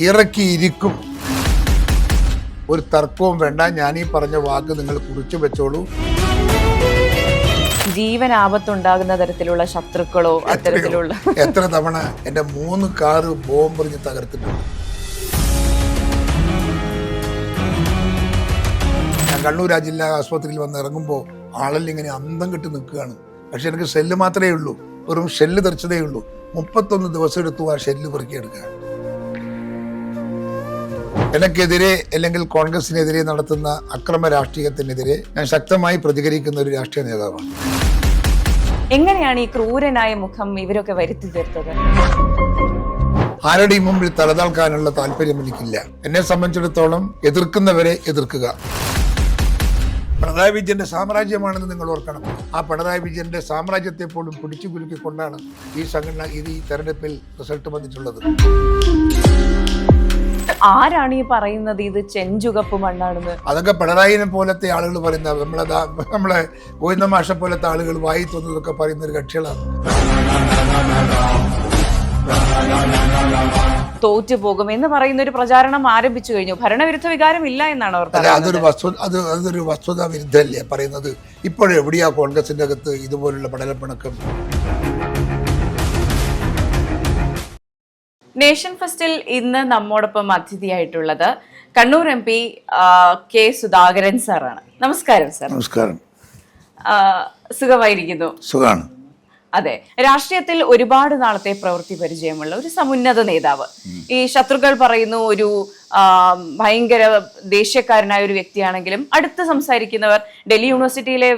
ഇറക്കിയിരിക്കും. ഒരു തർക്കവും വേണ്ട. ഞാൻ ഈ പറഞ്ഞ വാക്ക് നിങ്ങൾ കുറിച്ചു വെച്ചോളൂ. ജീവൻ ആപത്തുണ്ടാകുന്ന തരത്തിലുള്ള ശത്രുക്കളോ അത്തരത്തിലുള്ള എത്ര തവണ എന്റെ മൂന്ന് കാറ് ബോംബെറിഞ്ഞ് തകർത്തിട്ടുണ്ട്. ഞാൻ കണ്ണൂർ ആ ജില്ലാ ആസ്പത്രിയിൽ വന്ന് ഇറങ്ങുമ്പോൾ ആളെല്ലാം ഇങ്ങനെ അന്തം കെട്ടി നിൽക്കുകയാണ്. പക്ഷെ എനിക്ക് ഷെല്ല് മാത്രമേ ഉള്ളൂ. വെറും ഷെല്ല് തെറിച്ചതേ ഉള്ളൂ. മുപ്പത്തൊന്ന് ദിവസം എടുത്തു ആ ഷെല്ല് പെറുക്കിയെടുക്കാൻ എനിക്കെതിരെ അല്ലെങ്കിൽ കോൺഗ്രസിനെതിരെ നടത്തുന്ന അക്രമ രാഷ്ട്രീയത്തിനെതിരെ ഞാൻ ശക്തമായി പ്രതികരിക്കുന്ന ഒരു രാഷ്ട്രീയ നേതാവാണ്. എങ്ങനെയാണ് ഈ ക്രൂരനായ മുഖം ഇവരൊക്കെ വരുത്തി തീർത്തത്? ആരുടെയും മുമ്പിൽ തലതാൽക്കാനുള്ള താല്പര്യം എനിക്കില്ല. എന്നെ സംബന്ധിച്ചിടത്തോളം എതിർക്കുന്നവരെ എതിർക്കുക. പിണറായി വിജയന്റെ സാമ്രാജ്യമാണെന്ന് നിങ്ങൾ ഓർക്കണം. ആ പിണറായി വിജയന്റെ സാമ്രാജ്യത്തെ പോലും പിടിച്ചു കുലുക്കിക്കൊണ്ടാണ് ഈ സംഘടന ഇത് ഈ തെരഞ്ഞെടുപ്പിൽ റിസൾട്ട് വന്നിട്ടുള്ളത്. ആരാണ് ഈ പറയുന്നത് ഇത് ചെഞ്ചുകപ്പ് മണ്ണാണെന്ന്? അതൊക്കെ പിണറായിനെ പോലത്തെ ആളുകൾ പറയുന്ന നമ്മളെ നമ്മളെ ഗോവിന്ദ മാഷ പോലത്തെ ആളുകൾ വായി തോന്നുന്നതൊക്കെ പറയുന്ന ഒരു കക്ഷികളാണ്. തോറ്റു പോകും എന്ന് പറയുന്ന ഒരു പ്രചാരണം ആരംഭിച്ചു കഴിഞ്ഞു. ഭരണവിരുദ്ധ വികാരം ഇല്ല എന്നാണ് അവർ അതൊരു വസ്തു അത് അതൊരു വസ്തുതാ വിരുദ്ധമല്ലേ പറയുന്നത്? ഇപ്പോഴെവിടെയാ കോൺഗ്രസിന്റെ അകത്ത് ഇതുപോലുള്ള പടലപ്പിണക്കം? നേഷൻ ഫസ്റ്റിൽ ഇന്ന് നമ്മോടൊപ്പം അതിഥിയായിട്ടുള്ളത് Kannur M P K Sudhakaran സാറാണ്. നമസ്കാരം സാർ. നമസ്കാരം. സുഖമായിരിക്കുന്നു. സുഖാണ്. അതെ രാഷ്ട്രീയത്തിൽ ഒരുപാട് നാളത്തെ പ്രവൃത്തി പരിചയമുള്ള ഒരു സമുന്നത നേതാവ്. ഈ ശത്രുക്കൾ പറയുന്നു ഒരു ഭയങ്കര ദേശീയക്കാരനായ ഒരു വ്യക്തിയാണെങ്കിലും അടുത്ത് സംസാരിക്കുന്നവർ ഡൽഹി യൂണിവേഴ്സിറ്റിയിലെ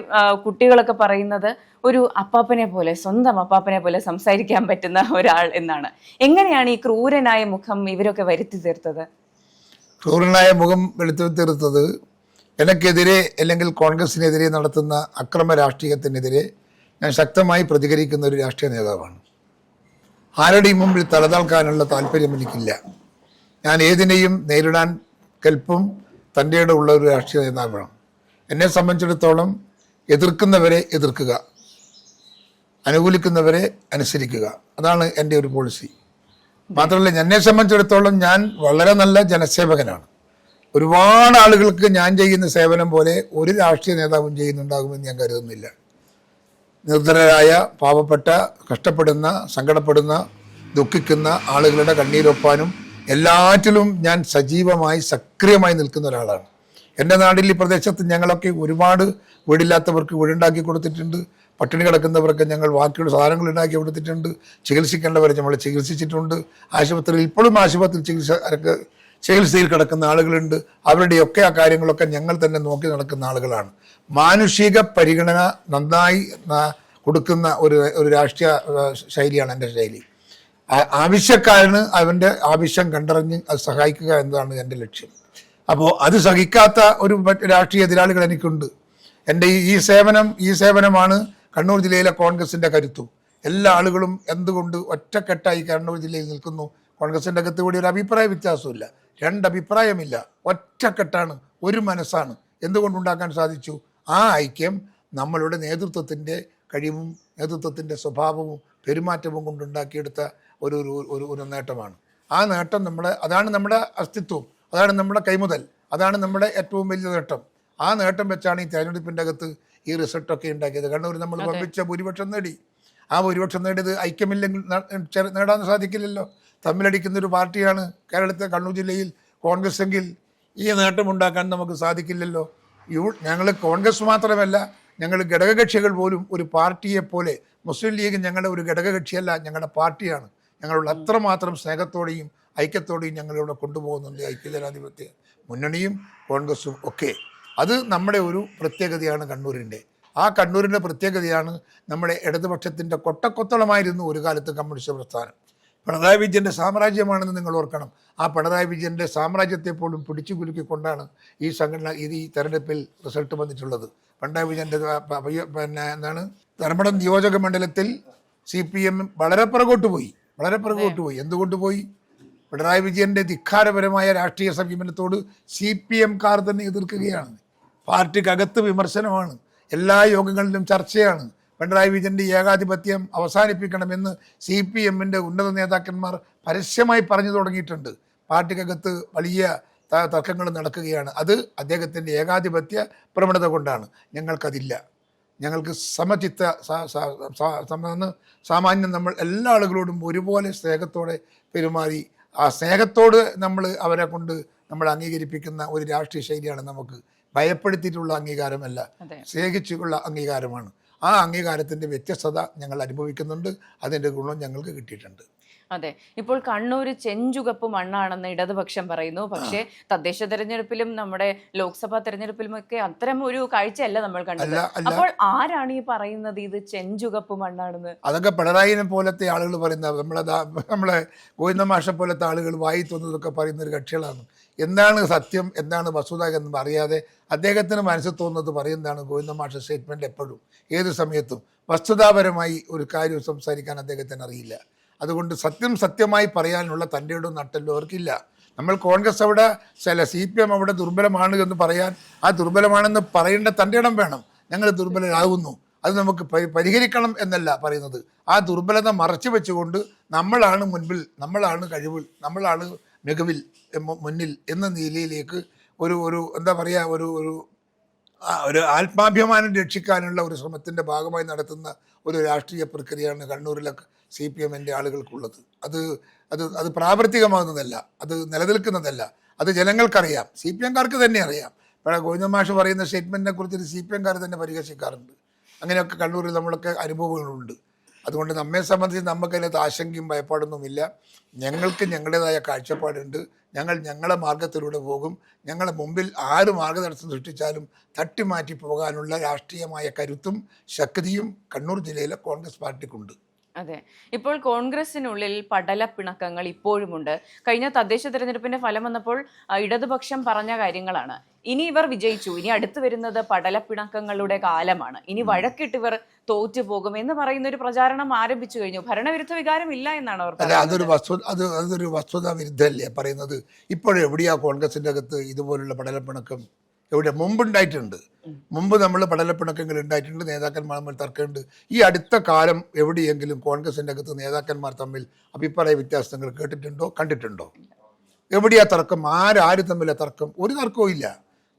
കുട്ടികളൊക്കെ പറയുന്നത് ഒരു അപ്പാപ്പനെ പോലെ സ്വന്തം അപ്പാപ്പനെ പോലെ സംസാരിക്കാൻ പറ്റുന്ന ഒരാൾ എന്നാണ്. എങ്ങനെയാണ് ഈ ക്രൂരനായ മുഖം ഇവരൊക്കെ വരുത്തി തീർത്തത്? ക്രൂരനായ മുഖം വരുത്തി തീർത്തത് എനിക്കെതിരെ അല്ലെങ്കിൽ കോൺഗ്രസിനെതിരെ നടത്തുന്ന അക്രമ രാഷ്ട്രീയത്തിനെതിരെ ഞാൻ ശക്തമായി പ്രതികരിക്കുന്ന ഒരു രാഷ്ട്രീയ നേതാവാണ്. ആരുടെയും മുമ്പിൽ തലതാൽക്കാനുള്ള താല്പര്യം എനിക്കില്ല. ഞാൻ ഏതിനെയും നേരിടാൻ കെൽപ്പും തന്റെ ഉള്ള ഒരു രാഷ്ട്രീയ നേതാവാണ്. എന്നെ സംബന്ധിച്ചിടത്തോളം എതിർക്കുന്നവരെ എതിർക്കുക അനുകൂലിക്കുന്നവരെ അനുസരിക്കുക. അതാണ് എന്റെ ഒരു പോളിസി മാത്രമല്ല എന്നെ സംബന്ധിച്ചിടത്തോളം ഞാൻ വളരെ നല്ല ജനസേവകനാണ്. ഒരുപാട് ആളുകൾക്ക് ഞാൻ ചെയ്യുന്ന സേവനം പോലെ ഒരു രാഷ്ട്രീയ നേതാവും ചെയ്യുന്നുണ്ടാകുമെന്ന് ഞാൻ കരുതുന്നില്ല. നിർധനരായ പാവപ്പെട്ട കഷ്ടപ്പെടുന്ന സങ്കടപ്പെടുന്ന ദുഃഖിക്കുന്ന ആളുകളുടെ കണ്ണീരൊപ്പാനും എല്ലാറ്റിലും ഞാൻ സജീവമായി സക്രിയമായി നിൽക്കുന്ന ഒരാളാണ്. എന്റെ നാട്ടിൽ ഈ പ്രദേശത്ത് ഞങ്ങളൊക്കെ ഒരുപാട് വീടില്ലാത്തവർക്ക് വീടുണ്ടാക്കി കൊടുത്തിട്ടുണ്ട്. പട്ടിണി കിടക്കുന്നവർക്ക് ഞങ്ങൾ ബാക്കിയുള്ള സാധനങ്ങൾ ഉണ്ടാക്കി കൊടുത്തിട്ടുണ്ട്. ചികിത്സിക്കേണ്ടവരെ നമ്മൾ ചികിത്സിച്ചിട്ടുണ്ട്. ആശുപത്രിയിൽ ഇപ്പോഴും ആശുപത്രി ചികിത്സ ചികിത്സയിൽ കിടക്കുന്ന ആളുകളുണ്ട്. അവരുടെയൊക്കെ ആ കാര്യങ്ങളൊക്കെ ഞങ്ങൾ തന്നെ നോക്കി നടക്കുന്ന ആളുകളാണ്. മാനുഷിക പരിഗണന നന്നായി കൊടുക്കുന്ന ഒരു ഒരു രാഷ്ട്രീയ ശൈലിയാണ് എന്റെ ശൈലി. ആവശ്യക്കാരന് അവന്റെ ആവശ്യം കണ്ടറിഞ്ഞ് അത് സഹായിക്കുക എന്നതാണ് എന്റെ ലക്ഷ്യം. അപ്പോൾ അത് സഹിക്കാത്ത ഒരു രാഷ്ട്രീയ എതിരാളികൾ എനിക്കുണ്ട്. എന്റെ ഈ- ഈ സേവനം ഈ സേവനമാണ് കണ്ണൂർ ജില്ലയിലെ കോൺഗ്രസിന്റെ കരുത്തും. എല്ലാ ആളുകളും എന്തുകൊണ്ട് ഒറ്റക്കെട്ടായി കണ്ണൂർ ജില്ലയിൽ നിൽക്കുന്നു? കോൺഗ്രസിന്റെ അകത്ത് കൂടി ഒരു അഭിപ്രായ വ്യത്യാസമില്ല രണ്ട് അഭിപ്രായമില്ല. ഒറ്റക്കെട്ടാണ്. ഒരു മനസ്സാണ്. എന്തുകൊണ്ടുണ്ടാക്കാൻ സാധിച്ചു? ആ ഐക്യം നമ്മളുടെ നേതൃത്വത്തിന്റെ കഴിവും നേതൃത്വത്തിന്റെ സ്വഭാവവും പെരുമാറ്റവും കൊണ്ടുണ്ടാക്കിയെടുത്ത ഒരു ഒരു ഒരു നേട്ടമാണ്. ആ നേട്ടം നമ്മളെ അതാണ് നമ്മുടെ അസ്തിത്വം അതാണ് നമ്മുടെ കൈമുതൽ അതാണ് നമ്മുടെ ഏറ്റവും വലിയ നേട്ടം. ആ നേട്ടം വെച്ചാണ് ഈ തെരഞ്ഞെടുപ്പിന്റെ അകത്ത് ഈ റിസൾട്ടൊക്കെ ഉണ്ടാക്കിയത്. കണ്ണൂർ നമ്മൾ വമ്പിച്ച ഭൂരിപക്ഷം നേടി. ആ ഭൂരിപക്ഷം നേടിയത് ഐക്യമില്ലെങ്കിൽ നേടാൻ സാധിക്കില്ലല്ലോ. തമ്മിലടിക്കുന്ന ഒരു പാർട്ടിയാണ് കേരളത്തെ കണ്ണൂർ ജില്ലയിൽ കോൺഗ്രസ് എങ്കിൽ ഈ നേട്ടമുണ്ടാക്കാൻ നമുക്ക് സാധിക്കില്ലല്ലോ. യു ഞങ്ങൾ കോൺഗ്രസ് മാത്രമല്ല ഞങ്ങൾ ഘടകകക്ഷികൾ പോലും ഒരു പാർട്ടിയെ പോലെ മുസ്ലിം ലീഗ് ഞങ്ങളുടെ ഒരു ഘടകകക്ഷിയല്ല ഞങ്ങളുടെ പാർട്ടിയാണ്. ഞങ്ങളുടെ അത്രമാത്രം സ്നേഹത്തോടെയും ഐക്യത്തോടെയും ഞങ്ങളിവിടെ കൊണ്ടുപോകുന്നുണ്ട് ഐക്യജനാധിപത്യ മുന്നണിയും കോൺഗ്രസും ഒക്കെ. അത് നമ്മുടെ ഒരു പ്രത്യേകതയാണ് കണ്ണൂരിന്റെ. ആ കണ്ണൂരിന്റെ പ്രത്യേകതയാണ് നമ്മുടെ ഇടതുപക്ഷത്തിന്റെ കൊട്ടക്കൊത്തളമായിരുന്നു ഒരു കാലത്ത് കമ്മ്യൂണിസ്റ്റ് പ്രസ്ഥാനം. പിണറായി വിജയന്റെ സാമ്രാജ്യമാണെന്ന് നിങ്ങൾ ഓർക്കണം. ആ പിണറായി വിജയന്റെ സാമ്രാജ്യത്തെ പോലും പിടിച്ചു കുലുക്കിക്കൊണ്ടാണ് ഈ സംഘടന ഇത് ഈ തെരഞ്ഞെടുപ്പിൽ റിസൾട്ട് വന്നിട്ടുള്ളത്. പിണറായി വിജയന്റെ പിന്നെ എന്താണ്? ധർമ്മടം നിയോജക മണ്ഡലത്തിൽ സി പി എം വളരെ പുറകോട്ട് പോയി. വളരെ പുറകോട്ട് പോയി. എന്തുകൊണ്ട് പോയി? പിണറായി വിജയന്റെ ധിക്കാരപരമായ രാഷ്ട്രീയ സമീപനത്തോട് സി പി എംകാർ തന്നെ എതിർക്കുകയാണ്. പാർട്ടിക്കകത്ത് വിമർശനമാണ്. എല്ലാ യോഗങ്ങളിലും ചർച്ചയാണ്. പിണറായി വിജയന്റെ ഏകാധിപത്യം അവസാനിപ്പിക്കണമെന്ന് സി പി എമ്മിന്റെ ഉന്നത നേതാക്കന്മാർ പരസ്യമായി പറഞ്ഞു തുടങ്ങിയിട്ടുണ്ട്. പാർട്ടിക്കകത്ത് വലിയ തർക്കങ്ങൾ നടക്കുകയാണ്. അത് അദ്ദേഹത്തിന്റെ ഏകാധിപത്യ പ്രവണത കൊണ്ടാണ്. ഞങ്ങൾക്കതില്ല. ഞങ്ങൾക്ക് സമചിത്ത സാമാന്യം നമ്മൾ എല്ലാ ആളുകളോടും ഒരുപോലെ സ്നേഹത്തോടെ പെരുമാറി ആ സ്നേഹത്തോട് നമ്മൾ അവരെ കൊണ്ട് നമ്മൾ അംഗീകരിപ്പിക്കുന്ന ഒരു രാഷ്ട്രീയ ശൈലിയാണ് നമുക്ക്. ഭയപ്പെടുത്തിയിട്ടുള്ള അംഗീകാരമല്ല. സ്നേഹിച്ചുള്ള അംഗീകാരമാണ്. ആ അംഗീകാരത്തിന്റെ വ്യത്യസ്തത ഞങ്ങൾ അനുഭവിക്കുന്നുണ്ട്. അതിന്റെ ഗുണം ഞങ്ങൾക്ക് കിട്ടിയിട്ടുണ്ട്. അതെ. ഇപ്പോൾ കണ്ണൂർ ചെഞ്ചുകപ്പ് മണ്ണാണെന്ന് ഇടതുപക്ഷം പറയുന്നു. പക്ഷേ തദ്ദേശ തെരഞ്ഞെടുപ്പിലും നമ്മുടെ ലോക്സഭാ തെരഞ്ഞെടുപ്പിലും ഒക്കെ അത്തരം ഒരു കാഴ്ചയല്ല നമ്മൾ കണ്ടത്. അപ്പോൾ ആരാണ് ഈ പറയുന്നത് ഇത് ചെഞ്ചുകപ്പ് മണ്ണാണെന്ന്? അതൊക്കെ പിണറായിനെ പോലത്തെ ആളുകൾ പറയുന്ന നമ്മളെ നമ്മളെ ഗോവിന്ദ മാഷ പോലത്തെ ആളുകൾ വായി തോന്നുന്നതൊക്കെ പറയുന്ന ഒരു കക്ഷികളാണ്. എന്താണ് സത്യം? എന്താണ് വസ്തുത എന്ന് അറിയാതെ അദ്ദേഹത്തിന് മനസ്സിൽ തോന്നുന്നത് പറയുന്നതാണ് ഗോവിന്ദ മാഷ സ്റ്റേറ്റ്മെന്റ് എപ്പോഴും. ഏത് സമയത്തും വസ്തുതാപരമായി ഒരു കാര്യം സംസാരിക്കാൻ അദ്ദേഹത്തിന് അറിയില്ല. അതുകൊണ്ട് സത്യം സത്യമായി പറയാനുള്ള തന്റെ ഇടം നട്ടല്ലോ അവർക്കില്ല. നമ്മൾ കോൺഗ്രസ് അവിടെ ചില സി പി എം അവിടെ ദുർബലമാണ് എന്ന് പറയാൻ ആ ദുർബലമാണെന്ന് പറയേണ്ട തന്റെ ഇടം വേണം. ഞങ്ങൾ ദുർബലരാകുന്നു. അത് നമുക്ക് പരിഹരിക്കണം എന്നല്ല പറയുന്നത്. ആ ദുർബലത മറച്ചു വെച്ചുകൊണ്ട് നമ്മളാണ് മുൻപിൽ നമ്മളാണ് കഴിവിൽ നമ്മളാണ് മികവിൽ മുന്നിൽ എന്ന നിലയിലേക്ക് ഒരു ഒരു എന്താ പറയുക ഒരു ഒരു ഒരു ആത്മാഭിമാനം രക്ഷിക്കാനുള്ള ഒരു ശ്രമത്തിന്റെ ഭാഗമായി നടത്തുന്ന ഒരു രാഷ്ട്രീയ പ്രക്രിയയാണ് കണ്ണൂരിലൊക്കെ. സി പി എമ്മിന്റെ ആളുകൾക്കുള്ളത്. അത് അത് അത് പ്രാവർത്തികമാകുന്നതല്ല. അത് നിലനിൽക്കുന്നതല്ല. അത് ജനങ്ങൾക്കറിയാം. സി പി എംകാർക്ക് തന്നെ അറിയാം. പക്ഷേ ഗോവിന്ദമാഷ് പറയുന്ന സ്റ്റേറ്റ്മെന്റിനെ കുറിച്ച് സി പി എംകാർ തന്നെ പരിഹസിക്കാറുണ്ട്. അങ്ങനെയൊക്കെ കണ്ണൂരിൽ നമ്മളൊക്കെ അനുഭവങ്ങളുണ്ട്. അതുകൊണ്ട് നമ്മെ സംബന്ധിച്ച് നമുക്കതിനകത്ത് ആശങ്കയും ഭയപ്പാടൊന്നുമില്ല. ഞങ്ങൾക്ക് ഞങ്ങളുടേതായ കാഴ്ചപ്പാടുണ്ട്. ഞങ്ങൾ ഞങ്ങളെ മാർഗത്തിലൂടെ പോകും. ഞങ്ങളെ മുമ്പിൽ ആര് മാർഗതടസ്സം സൃഷ്ടിച്ചാലും തട്ടിമാറ്റി പോകാനുള്ള രാഷ്ട്രീയമായ കരുത്തും ശക്തിയും കണ്ണൂർ ജില്ലയിലെ കോൺഗ്രസ് പാർട്ടിക്കുണ്ട്. അതെ. ഇപ്പോൾ കോൺഗ്രസിനുള്ളിൽ പടലപ്പിണക്കങ്ങൾ ഇപ്പോഴുമുണ്ട്. കഴിഞ്ഞ തദ്ദേശ തെരഞ്ഞെടുപ്പിന്റെ ഫലം വന്നപ്പോൾ ഇടതുപക്ഷം പറഞ്ഞ കാര്യങ്ങളാണ്. ഇനി ഇവർ വിജയിച്ചു. ഇനി അടുത്തു വരുന്നത് പടലപ്പിണക്കങ്ങളുടെ കാലമാണ്. ഇനി വഴക്കിട്ട് ഇവർ തോറ്റു പോകും എന്ന് പറയുന്ന ഒരു പ്രചാരണം ആരംഭിച്ചു കഴിഞ്ഞു. ഭരണവിരുദ്ധ വികാരം ഇല്ല എന്നാണ് അവർ അല്ല അതൊരു വസ്തു അത് അതൊരു വസ്തുത വിരുദ്ധമല്ലേ പറയുന്നത് ഇപ്പോഴെവിടെയാ കോൺഗ്രസിന്റെ അകത്ത് ഇതുപോലുള്ള പടലപ്പിണക്കം? എവിടെ? മുമ്പുണ്ടായിട്ടുണ്ട് മുമ്പ് നമ്മൾ പടലപ്പിണക്കങ്ങൾ ഉണ്ടായിട്ടുണ്ട് നേതാക്കന്മാർ തമ്മിൽ തർക്കമുണ്ട്. ഈ അടുത്ത കാലം എവിടെയെങ്കിലും കോൺഗ്രസിന്റെ അകത്ത് നേതാക്കന്മാർ തമ്മിൽ അഭിപ്രായ വ്യത്യാസങ്ങൾ കേട്ടിട്ടുണ്ടോ? കണ്ടിട്ടുണ്ടോ? എവിടെയാ തർക്കം? ആരാര് തമ്മിലെ തർക്കം? ഒരു തർക്കവും ഇല്ല.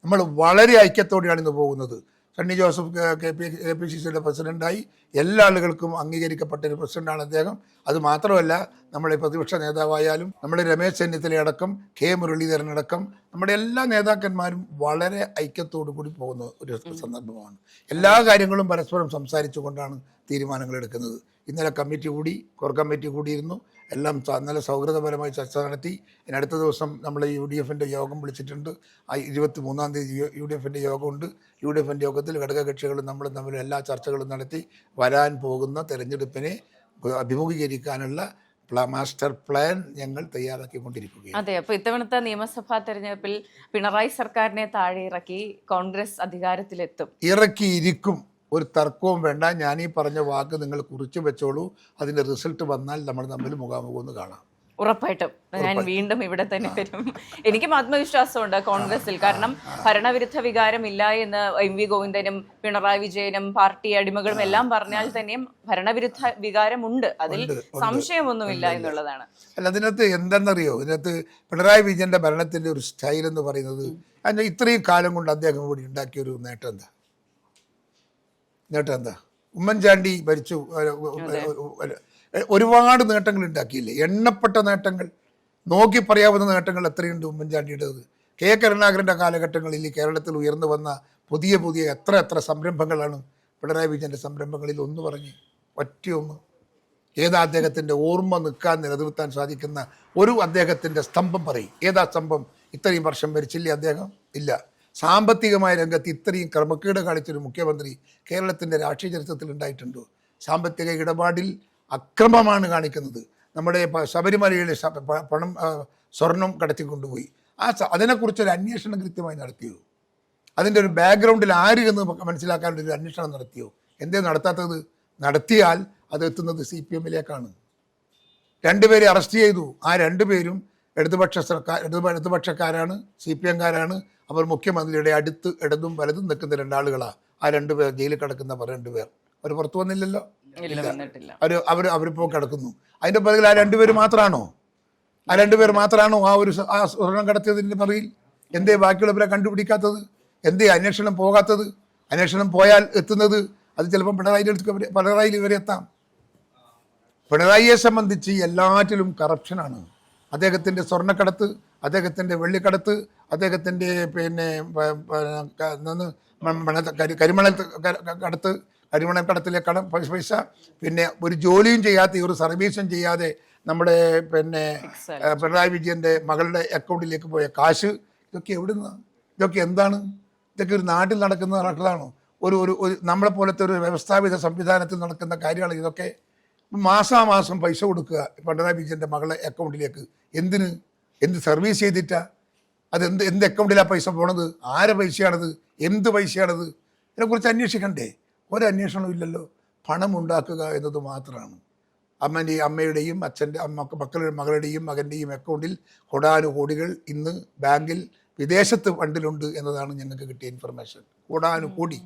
നമ്മൾ വളരെ ഐക്യത്തോടെയാണ് ഇന്ന് പോകുന്നത്. Sunny Joseph K- K P K P C സിയുടെ പ്രസിഡന്റായി എല്ലാ ആളുകൾക്കും അംഗീകരിക്കപ്പെട്ട ഒരു പ്രസിഡന്റാണ് അദ്ദേഹം. അത് മാത്രമല്ല നമ്മുടെ പ്രതിപക്ഷ നേതാവായാലും നമ്മുടെ രമേശ് ചെന്നിത്തലയടക്കം കെ. മുരളീധരൻ അടക്കം നമ്മുടെ എല്ലാ നേതാക്കന്മാരും വളരെ ഐക്യത്തോടു കൂടി പോകുന്ന ഒരു സന്ദർഭമാണ്. എല്ലാ കാര്യങ്ങളും പരസ്പരം സംസാരിച്ചുകൊണ്ടാണ് തീരുമാനങ്ങൾ എടുക്കുന്നത്. ഇന്നലെ കമ്മിറ്റി കൂടി കോർ കമ്മിറ്റി കൂടിയിരുന്നു. എല്ലാം നല്ല സൗഹൃദപരമായി ചർച്ച നടത്തി. ഇനി അടുത്ത ദിവസം നമ്മൾ യു ഡി എഫിന്റെ യോഗം വിളിച്ചിട്ടുണ്ട്. ആ ഇരുപത്തി മൂന്നാം തീയതി യു- ഡി എഫിന്റെ യോഗമുണ്ട്. യു ഡി എഫിന്റെ യോഗത്തിൽ ഘടകകക്ഷികളും നമ്മളും തമ്മിൽ എല്ലാ ചർച്ചകളും നടത്തി വരാൻ പോകുന്ന തെരഞ്ഞെടുപ്പിനെ അഭിമുഖീകരിക്കാനുള്ള മാസ്റ്റർ പ്ലാൻ ഞങ്ങൾ തയ്യാറാക്കിക്കൊണ്ടിരിക്കുകയാണ്. അതെ അപ്പോൾ ഇത്തവണത്തെ നിയമസഭാ തെരഞ്ഞെടുപ്പിൽ പിണറായി സർക്കാരിനെ താഴെ ഇറക്കി കോൺഗ്രസ് അധികാരത്തിലെത്തും. ഇറക്കിയിരിക്കും. ഒരു തർക്കവും വേണ്ട. ഞാൻ ഈ പറഞ്ഞ വാക്ക് നിങ്ങൾ കുറിച്ച് വെച്ചോളൂ. അതിന്റെ റിസൾട്ട് വന്നാൽ നമ്മൾ തമ്മിൽ മുഖാമുഖം ഒന്ന് കാണാം. ഉറപ്പായിട്ടും. ഞാൻ വീണ്ടും ഇവിടെ തന്നെ വരും. എനിക്കും ആത്മവിശ്വാസമുണ്ട് കോൺഗ്രസിൽ. കാരണം ഭരണവിരുദ്ധ വികാരം ഇല്ല എന്ന് എം വി ഗോവിന്ദനും പിണറായി വിജയനും പാർട്ടി അടിമകളും എല്ലാം പറഞ്ഞാൽ തന്നെയും ഭരണവിരുദ്ധ വികാരമുണ്ട്. അതിൽ ഉണ്ട്, അതിൽ സംശയമൊന്നുമില്ല എന്നുള്ളതാണ്. അല്ല അതിനകത്ത് എന്തെന്നറിയോ? ഇതിനകത്ത് പിണറായി വിജയന്റെ ഭരണത്തിന്റെ ഒരു സ്റ്റൈൽ എന്ന് പറയുന്നത് ഇത്രയും കാലം കൊണ്ട് അദ്ദേഹം കൂടി ഉണ്ടാക്കിയ ഒരു നേട്ടം എന്താ? നേട്ടം എന്താ? ഉമ്മൻചാണ്ടി ഭരിച്ചു. ഒരുപാട് നേട്ടങ്ങൾ ഉണ്ടാക്കിയില്ലേ? എണ്ണപ്പെട്ട നേട്ടങ്ങൾ. നോക്കി പറയാവുന്ന നേട്ടങ്ങൾ എത്രയുണ്ട് ഉമ്മൻചാണ്ടിയുടേത്? കെ കരുണാകരന്റെ കാലഘട്ടങ്ങളിൽ കേരളത്തിൽ ഉയർന്നു വന്ന പുതിയ പുതിയ എത്ര എത്ര സംരംഭങ്ങളാണ് പിണറായി വിജയന്റെ സംരംഭങ്ങളിൽ ഒന്ന് പറഞ്ഞ് ഒറ്റയൊന്ന് ഏതാ അദ്ദേഹത്തിന്റെ ഓർമ്മ നിൽക്കാൻ നിലനിർത്താൻ സാധിക്കുന്ന ഒരു അദ്ദേഹത്തിന്റെ സ്തംഭം പറയും. ഏതാ സ്തംഭം? ഇത്രയും വർഷം ഭരിച്ചില്ലേ അദ്ദേഹം? ഇല്ല. സാമ്പത്തികമായ രംഗത്ത് ഇത്രയും ക്രമക്കേട് കാണിച്ചൊരു മുഖ്യമന്ത്രി കേരളത്തിന്റെ രാഷ്ട്രീയ ചരിത്രത്തിൽ ഉണ്ടായിട്ടുണ്ടോ? സാമ്പത്തിക ഇടപാടിൽ അക്രമമാണ് കാണിക്കുന്നത്. നമ്മുടെ ശബരിമലയിലെ പണം സ്വർണം കടത്തിക്കൊണ്ടുപോയി. ആ അതിനെക്കുറിച്ച് അതിനെക്കുറിച്ചൊരു അന്വേഷണം കൃത്യമായി നടത്തിയോ? അതിന്റെ ഒരു ബാക്ക്ഗ്രൗണ്ടിൽ ആര് എന്ന് മനസ്സിലാക്കാനുള്ള ഒരു അന്വേഷണം നടത്തിയോ? എന്തേ നടത്താത്തത്? നടത്തിയാൽ അത് എത്തുന്നത് സി പി എമ്മിലേക്കാണ്. രണ്ടുപേരെ അറസ്റ്റ് ചെയ്തു. ആ രണ്ടുപേരും ഇടതുപക്ഷ സർക്കാർ ഇടതു ഇടതുപക്ഷക്കാരാണ് സി പി എംകാരാണ്. അവർ മുഖ്യമന്ത്രിയുടെ അടുത്ത് ഇടതും വലതും നിൽക്കുന്ന രണ്ടാളുകളാണ് ആ രണ്ടുപേർ ജയിലിൽ കിടക്കുന്നവർ രണ്ടുപേർ അവർ പുറത്തു വന്നില്ലല്ലോ? അവർ അവർ അവരിപ്പോൾ കിടക്കുന്നു. അതിന്റെ പിറകിൽ ആ രണ്ടുപേർ മാത്രമാണോ ആ രണ്ടുപേർ മാത്രമാണോ ആ ഒരു ആ സ്വർണം കടത്തിയതിന്റെ പറയിൽ എന്തേ ബാക്കിയുള്ളവരെ കണ്ടുപിടിക്കാത്തത്? എന്തേ അന്വേഷണം പോകാത്തത്? അന്വേഷണം പോയാൽ എത്തുന്നത്? അത് ചിലപ്പോൾ വരെ- പിണറായിയിൽ വരെ എത്താം. പിണറായിയെ സംബന്ധിച്ച് എല്ലാറ്റിലും കറപ്ഷനാണ് അദ്ദേഹത്തിന്റെ സ്വർണക്കടത്ത് അദ്ദേഹത്തിന്റെ വെള്ളിക്കടത്ത് അദ്ദേഹത്തിന്റെ പിന്നെ കരിമണൽ കടത്ത് കരിമണൽ കടത്തിലെ കട പൈസ പിന്നെ ഒരു ജോലിയും ചെയ്യാത്ത ഒരു സർവീസും ചെയ്യാതെ നമ്മുടെ പിന്നെ പിണറായി വിജയന്റെ മകളുടെ അക്കൗണ്ടിലേക്ക് പോയ കാശ് ഇതൊക്കെ എവിടുന്ന? ഇതൊക്കെ എന്താണ്? ഇതൊക്കെ ഒരു നാട്ടിൽ നടക്കുന്ന നടക്കുന്നതാണോ ഒരു ഒരു ഒരു നമ്മളെ പോലത്തെ ഒരു വ്യവസ്ഥാപിത സംവിധാനത്തിൽ നടക്കുന്ന കാര്യമാണ് ഇതൊക്കെ? മാസാമാസം പൈസ കൊടുക്കുക. പിണറായി വിജയന്റെ മകളെ അക്കൗണ്ടിലേക്ക്. എന്തിന്? എന്ത് സർവീസ് ചെയ്തിട്ടാ? അത് എന്ത് എന്ത് അക്കൗണ്ടിലാണ് പൈസ പോണത്? ആരെ പൈസയാണത്? എന്ത് പൈസയാണത്? ഇതിനെക്കുറിച്ച് അന്വേഷിക്കണ്ടേ? ഒരന്വേഷണവും ഇല്ലല്ലോ. പണം ഉണ്ടാക്കുക എന്നത് മാത്രമാണ്. അമ്മന്റെ അമ്മയുടെയും അച്ഛന്റെ അമ്മ മക്കളുടെ മകളുടെയും മകന്റെയും അക്കൗണ്ടിൽ കോടാനുകോടികൾ ഇന്ന് ബാങ്കിൽ വിദേശത്ത് ഫണ്ടിലുണ്ട് എന്നതാണ് ഞങ്ങൾക്ക് കിട്ടിയ ഇൻഫർമേഷൻ കോടാനുകോടി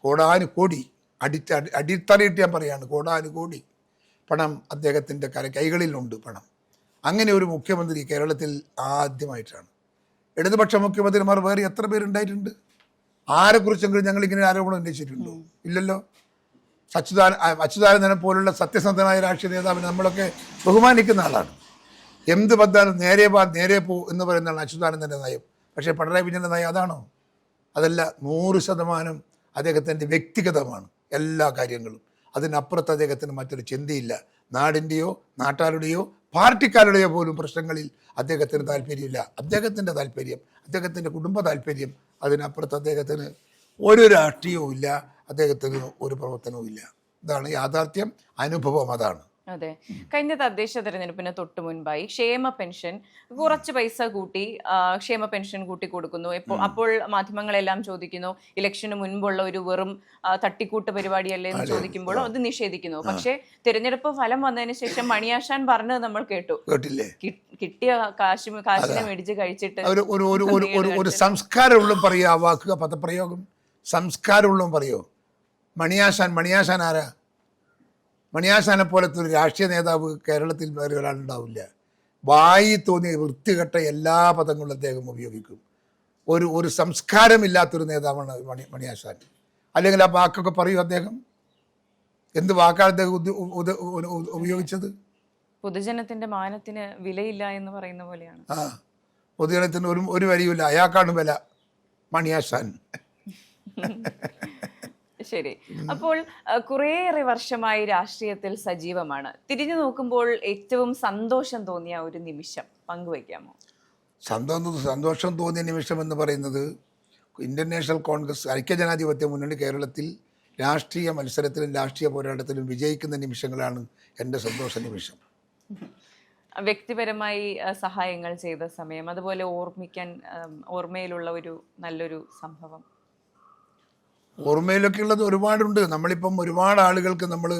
കോടാനുകോടി അടിച്ച അടി- അടിത്തറയിട്ട് ഞാൻ പറയാണ് കോടാനുകോടി പണം അദ്ദേഹത്തിന്റെ കര കൈകളിലുണ്ട് പണം. അങ്ങനെ ഒരു മുഖ്യമന്ത്രി കേരളത്തിൽ ആദ്യമായിട്ടാണ്. ഇടതുപക്ഷ മുഖ്യമന്ത്രിമാർ വേറെ എത്ര പേരുണ്ടായിട്ടുണ്ട്? ആരെക്കുറിച്ചെങ്കിലും ഞങ്ങൾ ഇങ്ങനെ ആരോപണം ഉന്നയിച്ചിട്ടുണ്ടോ? ഇല്ലല്ലോ? അച്യുതാന അച്യുതാനന്ദനെ പോലുള്ള സത്യസന്ധനായ രാഷ്ട്രീയ നേതാവിനെ നമ്മളൊക്കെ ബഹുമാനിക്കുന്ന ആളാണ്. എന്ത് വന്നാലും നേരെ വാ നേരെ പോ എന്ന് പറയുന്നതാണ് അച്യുതാനന്ദന്റെ നയം. പക്ഷേ പിണറായി വിജയന്റെ നയം അതാണോ? അതല്ല നൂറ് ശതമാനം അദ്ദേഹത്തിന്റെ വ്യക്തിഗതമാണ്. എല്ലാ കാര്യങ്ങളും. അതിനപ്പുറത്ത് അദ്ദേഹത്തിന് മറ്റൊരു ചിന്തയില്ല. നാടിന്റെയോ നാട്ടാരുടെയോ പാർട്ടിക്കാരുടെയോ പോലും പ്രശ്നങ്ങളിൽ അദ്ദേഹത്തിന് താല്പര്യമില്ല. അദ്ദേഹത്തിന്റെ താല്പര്യം അദ്ദേഹത്തിന്റെ കുടുംബ താല്പര്യം അതിനപ്പുറത്ത് അദ്ദേഹത്തിന് ഒരു രാഷ്ട്രീയവും ഇല്ല അദ്ദേഹത്തിന് ഒരു പ്രവർത്തനവും ഇല്ല ഇതാണ് യാഥാർത്ഥ്യം അനുഭവം അതാണ്. അതെ. കഴിഞ്ഞ തദ്ദേശ തെരഞ്ഞെടുപ്പിന് തൊട്ട് മുൻപായി ക്ഷേമ പെൻഷൻ കുറച്ച് പൈസ കൂട്ടി ക്ഷേമ പെൻഷൻ കൂട്ടി കൊടുക്കുന്നു. ഇപ്പോൾ അപ്പോൾ മാധ്യമങ്ങളെല്ലാം ചോദിക്കുന്നു ഇലക്ഷന് മുൻപുള്ള ഒരു വെറും തട്ടിക്കൂട്ട പരിപാടിയല്ലേ എന്ന് ചോദിക്കുമ്പോൾ അത് നിഷേധിക്കുന്നു. പക്ഷേ തിരഞ്ഞെടുപ്പ് ഫലം വന്നതിന് ശേഷം മണിയാശാൻ പറഞ്ഞത് നമ്മൾ കേട്ടു. കേട്ടില്ലേ? കിട്ടിയ കാശ് കാശിനെ മേടിച്ച് കഴിച്ചിട്ട് ഒരു സംസ്കാരമുള്ള പറയുക ആ വാക്ക് പദപ്രയോഗം. സംസ്കാരമുള്ള പറയോ മണിയാശാൻ മണിയാശാൻ ആരാ? മണിയാശാനെ പോലത്തെ ഒരു രാഷ്ട്രീയ നേതാവ് കേരളത്തിൽ വേറെ ഒരാളുണ്ടാവില്ല. വായി തോന്നിയ വൃത്തികെട്ട എല്ലാ പദങ്ങളും അദ്ദേഹം ഉപയോഗിക്കും. ഒരു ഒരു സംസ്കാരമില്ലാത്തൊരു നേതാവാണ് മണി മണിയാശാൻ. അല്ലെങ്കിൽ ആ വാക്കൊക്കെ പറയൂ അദ്ദേഹം. എന്ത് വാക്കാണ് അദ്ദേഹം ഉപയോഗിച്ചത്? പൊതുജനത്തിന്റെ മാനത്തിന് വിലയില്ല എന്ന് പറയുന്ന പോലെയാണ്. ആ പൊതുജനത്തിന് ഒരു ഒരു വരിയുമില്ല അയാൾക്കാണ് വില. മണിയാശാൻ. ശരി. അപ്പോൾ കുറേയേറെ വർഷമായി രാഷ്ട്രീയത്തിൽ സജീവമാണ്. തിരിഞ്ഞു നോക്കുമ്പോൾ ഏറ്റവും സന്തോഷം തോന്നിയ ഒരു നിമിഷം പങ്കുവയ്ക്കാമോ? സന്തോഷം സന്തോഷം തോന്നിയ നിമിഷം എന്ന് പറയുന്നത് ഇന്റർനാഷണൽ കോൺഗ്രസ് കോൺഗ്രസ് ഐക്യജനാധിപത്യ മുന്നണി കേരളത്തിൽ രാഷ്ട്രീയ മത്സരത്തിലും രാഷ്ട്രീയ പോരാട്ടത്തിലും വിജയിക്കുന്ന നിമിഷങ്ങളാണ് എന്റെ സന്തോഷ നിമിഷം. വ്യക്തിപരമായി സഹായങ്ങൾ ചെയ്ത സമയം അതുപോലെ ഓർമ്മിക്കാൻ ഓർമ്മയിലുള്ള ഒരു നല്ലൊരു സംഭവം. ഓർമ്മയിലൊക്കെ ഉള്ളത് ഒരുപാടുണ്ട്. നമ്മളിപ്പം ഒരുപാട് ആളുകൾക്ക് നമ്മൾ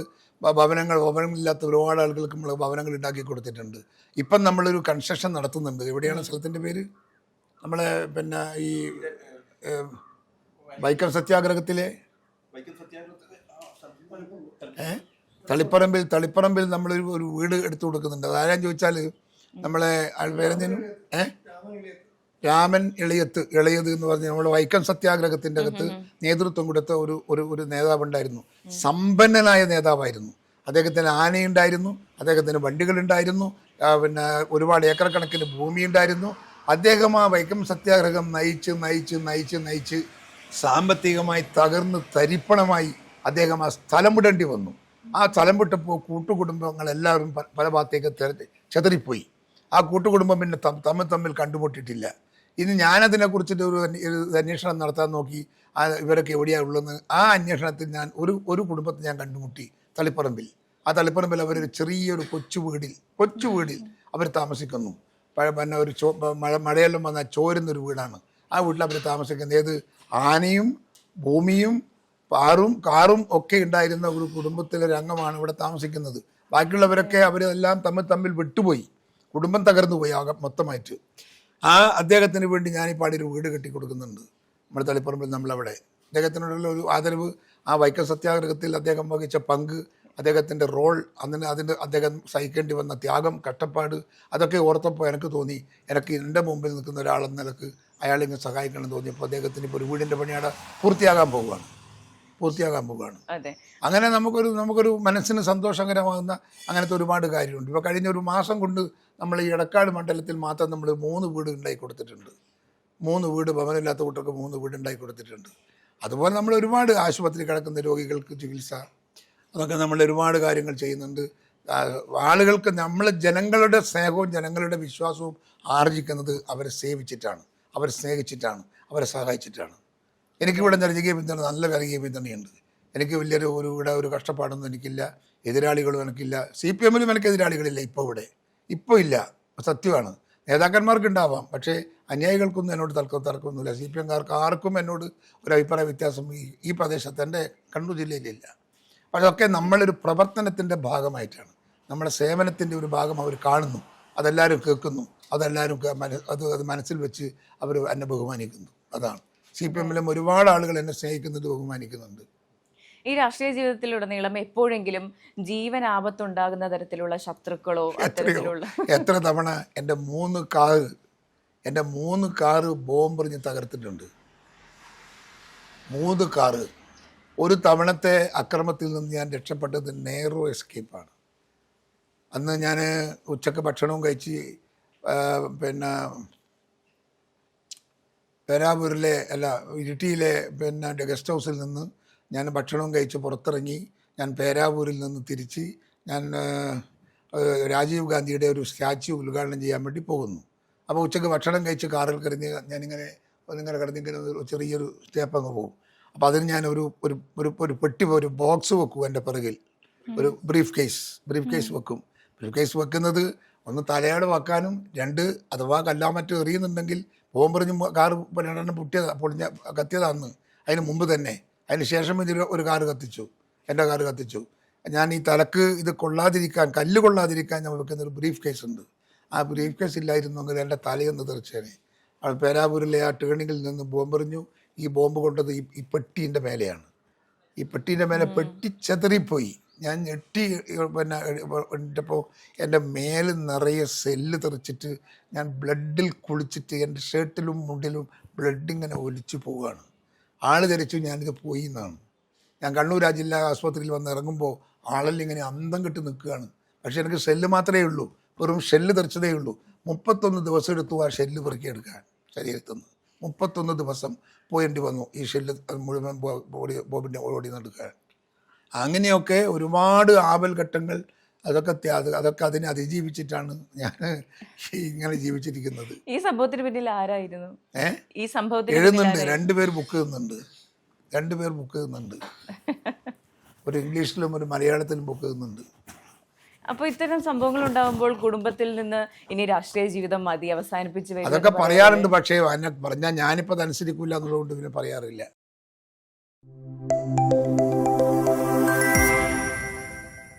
ഭവനങ്ങൾ ഭവനങ്ങളില്ലാത്ത ഒരുപാട് ആളുകൾക്ക് നമ്മൾ ഭവനങ്ങൾ ഉണ്ടാക്കി കൊടുത്തിട്ടുണ്ട്. ഇപ്പം നമ്മളൊരു കൺസ്ട്രക്ഷൻ നടത്തുന്നുണ്ട്. എവിടെയാണ് സ്ഥലത്തിന്റെ പേര്? നമ്മളെ പിന്നെ ഈ ഏഹ്, വൈക്കം സത്യാഗ്രഹത്തിലെ? ഏ? തളിപ്പറമ്പിൽ തളിപ്പറമ്പിൽ നമ്മളൊരു ഒരു വീട് എടുത്തു കൊടുക്കുന്നുണ്ട്. അതാരാന്ന് ചോദിച്ചാൽ നമ്മളെ വേറെ ഏ? രാമൻ ഇളയത്ത് ഇളയത് എന്ന് പറഞ്ഞ് നമ്മുടെ വൈക്കം സത്യാഗ്രഹത്തിന്റെ അകത്ത് നേതൃത്വം കൊടുത്ത ഒരു ഒരു ഒരു നേതാവുണ്ടായിരുന്നു. സമ്പന്നനായ നേതാവായിരുന്നു. അദ്ദേഹത്തിന് ആനയുണ്ടായിരുന്നു അദ്ദേഹത്തിന് വണ്ടികളുണ്ടായിരുന്നു പിന്നെ ഒരുപാട് ഏക്കർ കണക്കിന് ഭൂമി ഉണ്ടായിരുന്നു അദ്ദേഹം ആ വൈക്കം സത്യാഗ്രഹം നയിച്ച് നയിച്ച് നയിച്ച് നയിച്ച് സാമ്പത്തികമായി തകർന്ന് തരിപ്പണമായി അദ്ദേഹം ആ സ്ഥലം വിടേണ്ടി വന്നു. ആ സ്ഥലം വിട്ടപ്പോൾ കൂട്ടുകുടുംബങ്ങളെല്ലാവരും പല ഭാഗത്തേക്ക് ചെതറിപ്പോയി. ആ കൂട്ടുകുടുംബം പിന്നെ തമ്മിൽ തമ്മിൽ കണ്ടുമുട്ടിയിട്ടില്ല. ഇനി ഞാനതിനെക്കുറിച്ചിട്ട് ഒരു ഒരു അന്വേഷണം നടത്താൻ നോക്കി ആ ഇവരൊക്കെ എവിടെയാണ് ഉള്ളതെന്ന് ആ അന്വേഷണത്തിൽ ഞാൻ ഒരു ഒരു കുടുംബത്തെ ഞാൻ കണ്ടുമുട്ടി തളിപ്പറമ്പിൽ. ആ തളിപ്പറമ്പിൽ അവരൊരു ചെറിയൊരു കൊച്ചു വീടിൽ കൊച്ചു വീടിൽ അവർ താമസിക്കുന്നു. പിന്നെ ഒരു ചോ മഴ മഴയെല്ലാം വന്നാൽ ചോരുന്നൊരു വീടാണ്. ആ വീട്ടിൽ അവർ താമസിക്കുന്നത്. ഏത്? ആനയും ഭൂമിയും പാറും കാറും ഒക്കെ ഉണ്ടായിരുന്ന ഒരു കുടുംബത്തിലെ ഒരു അംഗമാണ് ഇവിടെ താമസിക്കുന്നത്. ബാക്കിയുള്ളവരൊക്കെ അവരെല്ലാം തമ്മിൽ തമ്മിൽ വിട്ടുപോയി. കുടുംബം തകർന്നു പോയി ആകെ മൊത്തമായിട്ട്. ആ അദ്ദേഹത്തിന് വേണ്ടി ഞാൻ ഈ ഒരു വീട് കെട്ടി കൊടുക്കുന്നുണ്ട് നമ്മുടെ തളിപ്പറമ്പിൽ നമ്മളവിടെ. അദ്ദേഹത്തിനോടുള്ള ഒരു ആദരവ്. ആ വൈക്കം സത്യാഗ്രഹത്തിൽ അദ്ദേഹം വഹിച്ച പങ്ക് അദ്ദേഹത്തിന്റെ റോൾ അതിന് അതിന്റെ അദ്ദേഹം സഹിക്കേണ്ടി വന്ന ത്യാഗം കഷ്ടപ്പാട് അതൊക്കെ ഓർത്തപ്പോൾ എനിക്ക് തോന്നി. എനിക്ക് എന്റെ മുമ്പിൽ നിൽക്കുന്ന ഒരാളെന്ന നിലയ്ക്ക് അയാളെ ഇങ്ങനെ സഹായിക്കണം എന്ന് തോന്നിയപ്പോൾ അദ്ദേഹത്തിന് ഇപ്പോൾ ഒരു വീടിന്റെ പണിയുടെ പൂർത്തിയാകാൻ പോവുകയാണ്. പൂർത്തിയാകാൻ പോവുകയാണ്. അങ്ങനെ നമുക്കൊരു നമുക്കൊരു മനസ്സിന് സന്തോഷകരമാകുന്ന അങ്ങനത്തെ ഒരുപാട് കാര്യമുണ്ട്. ഇപ്പോൾ കഴിഞ്ഞ ഒരു മാസം കൊണ്ട് നമ്മൾ ഈ ഇടക്കാട് മണ്ഡലത്തിൽ മാത്രം നമ്മൾ മൂന്ന് വീട് ഉണ്ടാക്കി കൊടുത്തിട്ടുണ്ട്. മൂന്ന് വീട് ഭവനമില്ലാത്ത കുട്ടികൾക്ക് മൂന്ന് വീട് ഉണ്ടാക്കി കൊടുത്തിട്ടുണ്ട്. അതുപോലെ നമ്മൾ ഒരുപാട് ആശുപത്രി കിടക്കുന്ന രോഗികൾക്ക് ചികിത്സ അതൊക്കെ നമ്മൾ ഒരുപാട് കാര്യങ്ങൾ ചെയ്യുന്നുണ്ട്. ആളുകൾക്ക് നമ്മൾ ജനങ്ങളുടെ സ്നേഹവും ജനങ്ങളുടെ വിശ്വാസവും ആർജിക്കുന്നത് അവരെ സേവിച്ചിട്ടാണ്. അവരെ സ്നേഹിച്ചിട്ടാണ്. അവരെ സഹായിച്ചിട്ടാണ്. എനിക്കിവിടെ ജനകീയ പിന്തുണ നല്ല ജനകീയ പിന്തുണയുണ്ട്. എനിക്ക് വലിയൊരു ഒരു ഇവിടെ ഒരു കഷ്ടപ്പാടൊന്നും എനിക്കില്ല. എതിരാളികളും എനിക്കില്ല. സി പി എമ്മിലും എനിക്ക് എതിരാളികളില്ല ഇപ്പോൾ ഇവിടെ. ഇപ്പോൾ ഇല്ല. സത്യമാണ്. നേതാക്കന്മാർക്ക് ഉണ്ടാവാം. പക്ഷേ അനുയായികൾക്കൊന്നും എന്നോട് തർക്കം തർക്കമൊന്നുമില്ല. സി പി എംകാർക്ക് ആർക്കും എന്നോട് ഒരു അഭിപ്രായ വ്യത്യാസം ഈ ഈ പ്രദേശത്ത് എന്റെ കണ്ണൂർ ജില്ലയിലില്ല. പക്ഷേ അതൊക്കെ നമ്മളൊരു പ്രവർത്തനത്തിന്റെ ഭാഗമായിട്ടാണ്. നമ്മുടെ സേവനത്തിന്റെ ഒരു ഭാഗം അവർ കാണുന്നു. അതെല്ലാവരും കേൾക്കുന്നു. അതെല്ലാവരും അത് അത് മനസ്സിൽ വെച്ച് അവർ എന്നെ ബഹുമാനിക്കുന്നു. അതാണ്. സി പി എമ്മിലും ഒരുപാട് ആളുകൾ എന്നെ സ്നേഹിക്കുന്നത് ബഹുമാനിക്കുന്നുണ്ട്. ഈ രാഷ്ട്രീയ ജീവിതത്തിലുടനീളം എപ്പോഴെങ്കിലും ജീവൻ ആപത്തുണ്ടാകുന്ന തരത്തിലുള്ള ശത്രുക്കളോ അത്തരത്തിലുള്ള എത്ര തവണ എന്റെ മൂന്ന് കാറ് എന്റെ മൂന്ന് കാറ് ബോംബെറിഞ്ഞ് തകർത്തിട്ടുണ്ട്. മൂന്ന് കാറ്. ഒരു തവണത്തെ അക്രമത്തിൽ നിന്ന് ഞാൻ രക്ഷപ്പെട്ടത് നെഹ്റു എസ്കേപ്പാണ്. അന്ന് ഞാൻ ഉച്ചയ്ക്ക് ഭക്ഷണവും കഴിച്ച് പിന്നെ പേരാവൂരിലെ അല്ല ഇരിട്ടിയിലെ പിന്നെ ഗസ്റ്റ് ഹൗസിൽ നിന്ന് ഞാൻ ഭക്ഷണവും കഴിച്ച് പുറത്തിറങ്ങി ഞാൻ പേരാവൂരിൽ നിന്ന് തിരിച്ച് ഞാൻ രാജീവ് ഗാന്ധിയുടെ ഒരു സ്റ്റാച്യു ഉദ്ഘാടനം ചെയ്യാൻ വേണ്ടി പോകുന്നു. അപ്പോൾ ഉച്ചയ്ക്ക് ഭക്ഷണം കഴിച്ച് കാറിൽ കറിഞ്ഞ് ഞാനിങ്ങനെ ഒന്നിങ്ങനെ കിടന്നിങ്ങനെ ഒരു ചെറിയൊരു സ്റ്റേപ്പ് അങ്ങ് പോകും. അപ്പോൾ അതിന് ഞാൻ ഒരു ഒരു ഒരു ഒരു പെട്ടി ഒരു ബോക്സ് വെക്കും എന്റെ പിറകിൽ. ഒരു ബ്രീഫ് കേസ് ബ്രീഫ് കേസ് വെക്കും. ബ്രീഫ് കേസ് വെക്കുന്നത് ഒന്ന് തലയോട് വെക്കാനും രണ്ട് അഥവാ കല്ലാമറ്റം എറിയുന്നുണ്ടെങ്കിൽ ബോംബെറിഞ്ഞ് കാറ് രണ്ടെണ്ണം പൊട്ടിയതാ പൊളിഞ്ഞ കത്തിയതാന്ന്. അതിന് മുമ്പ് തന്നെ. അതിന് ശേഷം ഇതിൽ ഒരു കാറ് കത്തിച്ചു. എന്റെ കാറ് കത്തിച്ചു. ഞാൻ ഈ തലക്ക് ഇത് കൊള്ളാതിരിക്കാൻ കല്ല് കൊള്ളാതിരിക്കാൻ ഞാൻ വെക്കുന്ന ഒരു ബ്രീഫ് കേസ് ഉണ്ട്. ആ ബ്രീഫ് കേസ് ഇല്ലായിരുന്നെങ്കിൽ എന്റെ തലയൊന്ന് തെറിച്ചേനെ. അവൾ പേരാപൂരിലെ ആ ടേണിങ്ങിൽ നിന്ന് ബോംബെറിഞ്ഞു ഈ ബോംബ് കൊണ്ടത് ഈ ഈ പെട്ടീന്റെ മേലെയാണ്. ഈ പെട്ടീന്റെ മേലെ പെട്ടി ചെതറിപ്പോയി. ഞാൻ ഞെട്ടി പിന്നെ ഇപ്പോൾ എന്റെ മേൽ നിറയെ സെല്ല് തെറിച്ചിട്ട് ഞാൻ ബ്ലഡിൽ കുളിച്ചിട്ട് എന്റെ ഷർട്ടിലും മുണ്ടിലും ബ്ലഡ് ഇങ്ങനെ ഒലിച്ചു പോവുകയാണ്. ആൾ ധരിച്ചു ഞാനിത് പോയി എന്നാണ്. ഞാൻ കണ്ണൂർ ആ ജില്ലാ ആസ്പത്രിയിൽ വന്ന് ഇറങ്ങുമ്പോൾ ആളെല്ലാം ഇങ്ങനെ അന്തം കെട്ടി നിൽക്കുകയാണ്. പക്ഷേ എനിക്ക് സെല്ല് മാത്രമേ ഉള്ളൂ. വെറും ഷെല്ല് തെറിച്ചതേ ഉള്ളൂ. മുപ്പത്തൊന്ന് ദിവസം എടുത്തു ആ ഷെല്ല് പെറുക്കിയെടുക്കാൻ ശരീരത്തിൽ നിന്ന്. മുപ്പത്തൊന്ന് ദിവസം പോയേണ്ടി വന്നു ഈ ഷെല്ല് മുഴുവൻ ബോഡി ബോബിന്റെ ഓടി നടക്കാൻ. അങ്ങനെയൊക്കെ ഒരുപാട് ആപൽ ഘട്ടങ്ങൾ അതൊക്കെ അതൊക്കെ അതിനെ അതിജീവിച്ചിട്ടാണ് ഞാൻ ഇങ്ങനെ ജീവിച്ചിരിക്കുന്നത്. ഈ സംഭവത്തിന് പിന്നിൽ ആരായിരുന്നു? ഈ സംഭവത്തിൽ എഴുതുന്നുണ്ട്. രണ്ടുപേർ ബുക്ക് ചെയ്യുന്നുണ്ട്. രണ്ടുപേർ ബുക്ക് ചെയ്യുന്നുണ്ട്. ഒരു ഇംഗ്ലീഷിലും ഒരു മലയാളത്തിലും ബുക്ക് ചെയ്യുന്നുണ്ട്. അപ്പോൾ ഇത്തരം സംഭവങ്ങൾ ഉണ്ടാകുമ്പോൾ കുടുംബത്തിൽ നിന്ന് ഇനി രാഷ്ട്രീയ ജീവിതം മതി അവസാനിപ്പിച്ച് അതൊക്കെ പറയാറുണ്ട് പക്ഷേ പറഞ്ഞാൽ ഞാനിപ്പോൾ അതനുസരിക്കില്ല എന്നുള്ളതുകൊണ്ട് പിന്നെ പറയാറില്ല.